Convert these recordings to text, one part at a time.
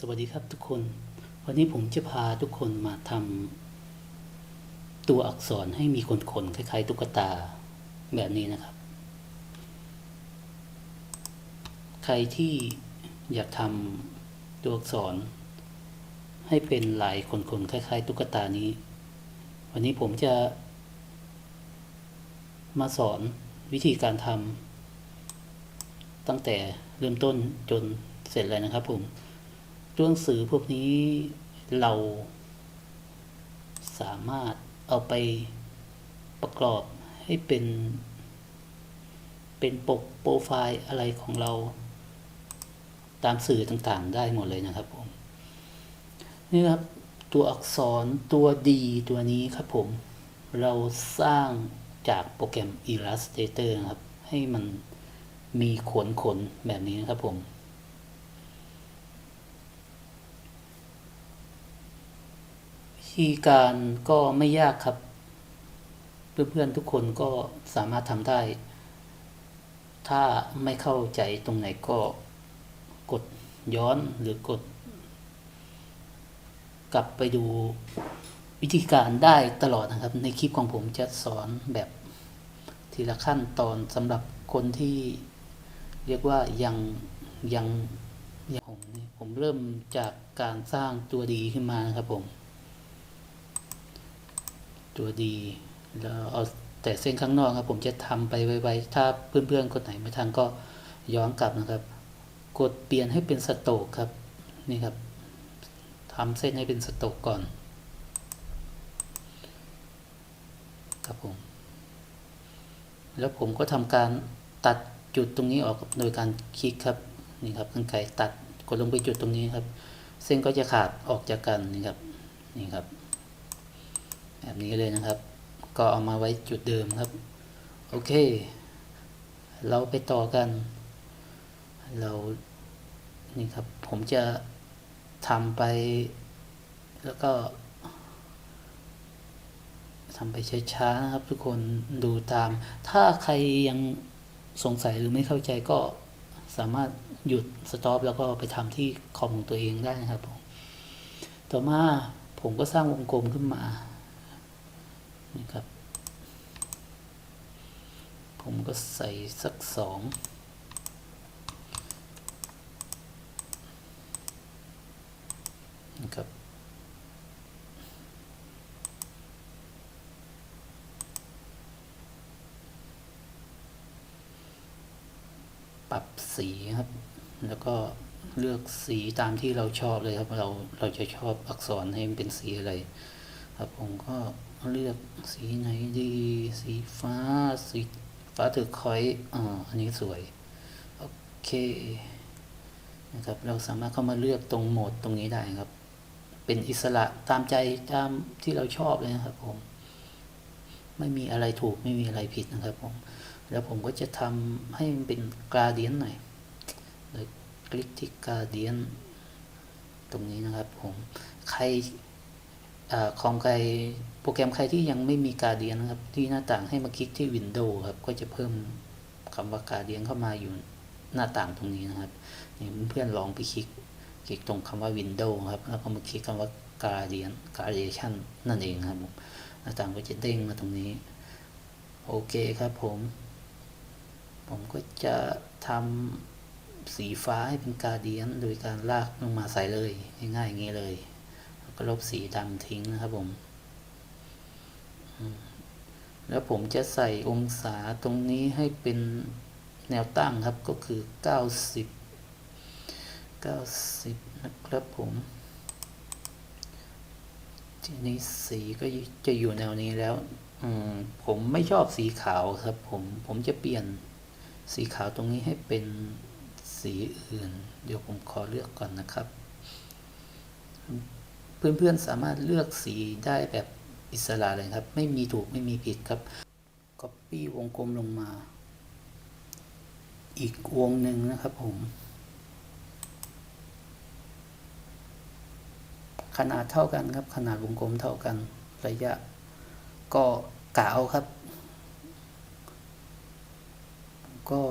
สวัสดีครับทุกคน วันนี้ผมจะพาทุกคนมาทำตัวอักษรให้มีขนๆคล้ายๆ ตุ๊กตาแบบนี้นะครับ ใครที่อยากทำตัวอักษร ให้เป็นลายขนๆคล้ายๆ ตุ๊กตานี้ วันนี้ผมจะ มาสอนวิธีการทำตั้งแต่เริ่มต้นจนเสร็จเลยนะครับผม ตัวหนังสือพวกนี้เราสามารถเอาไปประกอบให้เป็น เป็นปกโปรไฟล์อะไรของเราตามสื่อต่างๆ ได้หมดเลยนะครับผม นี่ครับตัวอักษรตัวดีตัวนี้ครับผม เราสร้างจากโปรแกรม Illustrator นะครับ ให้มันมีขนขนแบบนี้นะครับผม วิ ธีการก็ไม่ยากครับ เพื่อนๆทุกคนก็สามารถทำได้ ถ้าไม่เข้าใจตรงไหนก็กดย้อนหรือกด กลับไปดูวิธีการได้ตลอดนะครับ ในคลิปของผมจะสอนแบบทีละขั้นตอนสำหรับคนที่เรียกว่ายังยังยังผมผมเริ่มจากการสร้างตัวดีขึ้นมานะครับผม ตัวดีแล้วเอาแต่เส้นข้างนอกครับ ผมจะทำไปไวๆถ้าเพื่อนๆคนไหนไม่ทันก็ย้อนกลับนะครับ กดเปลี่ยนให้เป็นสโตกครับนี่ครับทำเส้นให้เป็นสโตกก่อน ครับผม แล้วผมก็ทำการตัดจุดตรงนี้ออกโดยการคลิกครับนี่ครับกรรไกรตัดกดลงไปจุดตรงนี้ครับ เส้นก็จะขาดออกจากกันนี่ครับนี่ครับ แบบนี้เลยนะครับ ก็เอามาไว้จุดเดิมครับ โอเค เราไปต่อกัน เรา นี่ครับ ผมจะทำไป แล้วก็ทำไปช้าๆนะครับ ทุกคนดูตาม ถ้าใครยังสงสัยหรือไม่เข้าใจก็สามารถหยุดสต็อปแล้วก็ไปทำที่คอมของตัวเองได้นะครับผมต่อมาผมก็สร้างวงกลมขึ้นมา นี่ครับ ผมก็ใส่สักสองนะครับปรับสีครับ แล้วก็เลือกสีตามที่เราชอบเลยครับ เราเราจะชอบอักษรให้มันเป็นสีอะไร ครับผมก็ เลือกสีไหนดี สีฟ้า สีฟ้าถือคอยอ่าอันนี้สวย โอเค นะครับ เราสามารถเข้ามาเลือกตรงโหมดตรงนี้ได้ครับ เป็นอิสระตามใจตามที่เราชอบเลยนะครับผม ไม่มีอะไรถูกไม่มีอะไรผิดนะครับผม แล้วผมก็จะทำให้มันเป็นกราเดียนหน่อยเลยคลิกที่กราเดียนตรงนี้นะครับผม ใคร อของใครโปรแกรมใครที่ยังไม่มีการเดียนนะครับ ที่หน้าต่างให้มาคลิกที่ Windows ครับ ก็จะเพิ่มคำว่าการเดียนเข้ามาอยู่หน้าต่างตรงนี้นะครับนี่เพื่อนๆลองไปคลิก คลิกตรงคำว่า Windows ครับ แล้วก็มาคลิกคำว่า Guardian Gradation นั่นเองครับผมหน้าต่างก็จะเด้งมาตรงนี้ โอเคครับผม ผมก็จะทำสีฟ้าให้เป็นกาเดียน โดยการลากลงมาใส่เลยง่ายๆอย่างนี้เลย ก็ลบสีดำทิ้งนะครับผม แล้วผมจะใส่องศาตรงนี้ให้เป็นแนวตั้งครับก็คือ 90 90 นะครับผม ทีนี้สีก็จะอยู่แนวนี้แล้วผมไม่ชอบสีขาวครับผม ผมจะเปลี่ยนสีขาวตรงนี้ให้เป็นสีอื่น เดี๋ยวผมขอเลือกก่อนนะครับ เพื่อนๆสามารถเลือกสีได้แบบอิสระเลยครับ ไม่มีถูกไม่มีผิดครับ Copy วงกลมลงมา อีกวงหนึ่งนะครับผม ขนาดเท่ากันครับ ขนาดวงกลมเท่ากันระยะ ก็กะเอาครับ ก็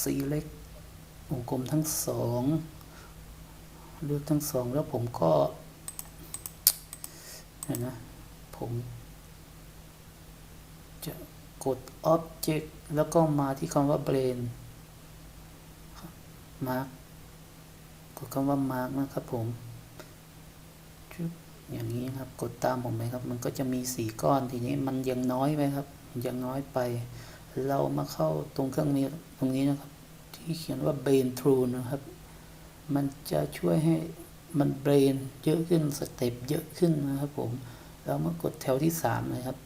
select วงกลมทั้งสองเลือกทั้งสองแล้วผมก็ นนะผมจะกด Object แล้วก็มาที่คำว่า Brain Mark กดคำว่า Mark นะครับผมอย่างนี้ครับกดตามผมไหมครับ มันก็จะมีสีก้อนทีนี้มันยังน้อยไปครับ ยังน้อยไป เรามาเข้าตรงเครื่องนี้ตรงนี้นะครับ ที่เขียนว่า Brain True นะครับ มันจะช่วยให้ มันเบรนเยอะขึ้นสเต็ปเยอะขึ้นนะครับผม แล้วมากดแถวที่สามนะครับ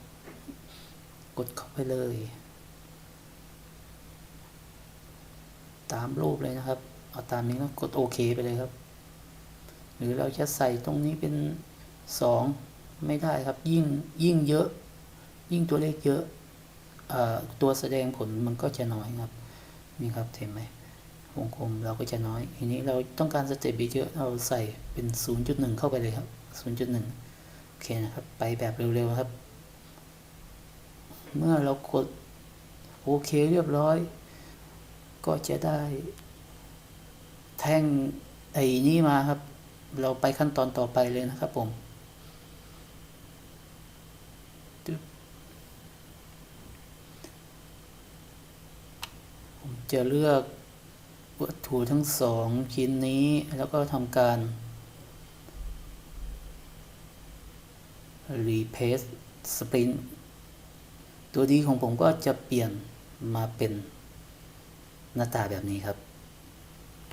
กดเข้าไปเลย ตามรูปเลยนะครับ เอาตามนี้แล้วกดโอเคไปเลยครับ หรือเราจะใส่ตรงนี้เป็นสองไม่ได้ครับ ยิ่งยิ่งเยอะ ยิ่งตัวเลขเยอะออตัวแสดงผลมันก็จะน้อยครับ นี่ครับเห็นไหม วงกลมเราก็จะน้อย ทีนี้เราต้องการสเต็ปเยอะเราใส่เป็น 0.1 เข้าไปเลยครับ 0.1 โอเคนะครับ ไปแบบเร็วๆครับ เมื่อเรากดโอเคเรียบร้อย ก็จะได้ แท่งไอ้นี้มาครับ เราไปขั้นตอนต่อไปเลยนะครับผมผมจะเลือก วัตถุทั้งสองชิ้นนี้แล้วก็ทำการ replace sprint ตัวดีของผมก็จะเปลี่ยนมาเป็นหน้าตาแบบนี้ครับ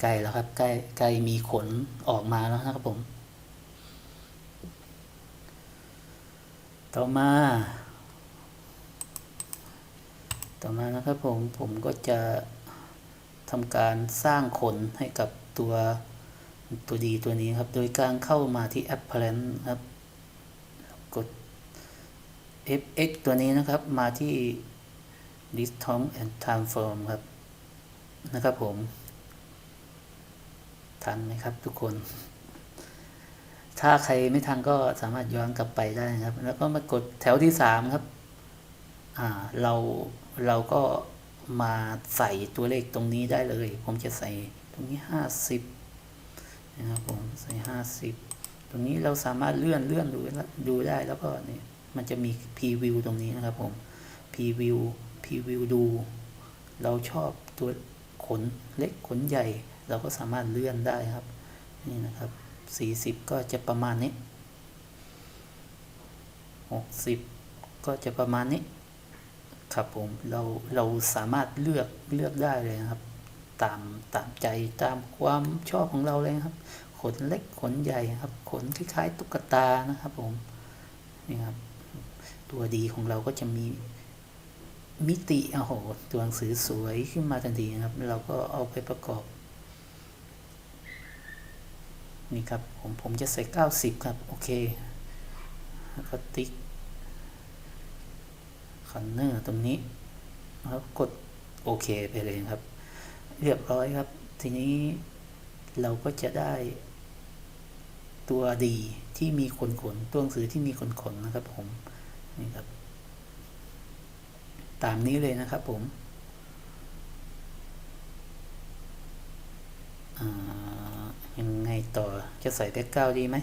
ใกล้แล้วครับใกล้ใกล้มีขนออกมาแล้วนะครับผม ต่อมา ต่อมานะครับผมผมก็จะ ทำการสร้างขนให้กับตัวตัวดีตัวนี้ครับ โดยการเข้ามาที่ Apparent ครับ กด fx ตัวนี้นะครับ มาที่ Distance and Transform ครับ นะครับผม ทันไหมครับทุกคน ถ้าใครไม่ทันก็สามารถย้อนกลับไปได้นะครับ แล้วก็มากดแถวที่สามครับ อ่า เรา เราก็ มาใส่ตัวเลขตรงนี้ได้เลย ผมจะใส่ตรงนี้ห้าสิบนะครับผมใส่ห้าสิบตรงนี้เราสามารถเลื่อนเลื่อนดูดูได้แล้วก็นี่มันจะมีพรีวิวตรงนี้นะครับผมพรีวิวพรีวิวดู เราชอบตัวขนเล็กขนใหญ่ เราก็สามารถเลื่อนได้ครับ นี่นะครับสี่สิบก็จะประมาณนี้หกสิบก็จะประมาณนี้ ครับผมเราเราสามารถเลือกเลือกได้เลยนะครับ ตามตามใจตามความชอบของเราเลยครับ ขนเล็กขนใหญ่ครับ ขนคล้ายๆตุ๊กตานะครับผมนี่ครับ ตัวดีของเราก็จะมีมิติโอ้โหตัวหนังสือสวยขึ้นมาทันทีนะครับ เราก็เอาไปประกอบนี่ครับผมผมจะใส่ 90 ครับ โอเคแล้วก็ติ๊ก คันเนอร์ตรงนี้แล้วกดโอเคไปเลยครับ เรียบร้อยครับ ทีนี้เราก็จะได้ตัวดีที่มีขนขนตัวหนังสือที่มีขนขนนะครับผมนี่ครับ ตามนี้เลยนะครับผมยังไงต่อจะใส่แบ็กกราวดีไหม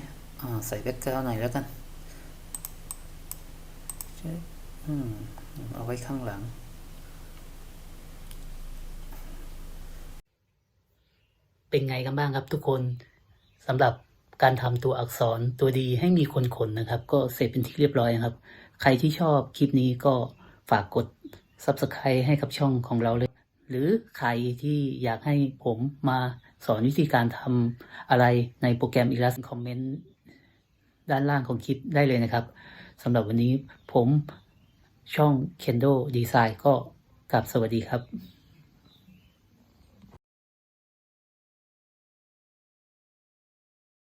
ใส่แบ็กกราวหน่อยแล้วกันอืม เอาไว้ข้างหลัง เป็นไงกันบ้างครับทุกคนสำหรับการทำตัวอักษรตัวดีให้มีคนขนนะครับ ก็เสร็จเป็นที่เรียบร้อยนะครับ ใครที่ชอบคลิปนี้ก็ฝากกด Subscribe ให้กับช่องของเราเลย หรือใครที่อยากให้ผมมาสอนวิธีการทำอะไรในโปรแกรม Illustrator คอมเมนต์ด้านล่างของคลิปได้เลยนะครับสำหรับวันนี้ผม ช่อง Kendo Design ก็กลับสวัสดีครับ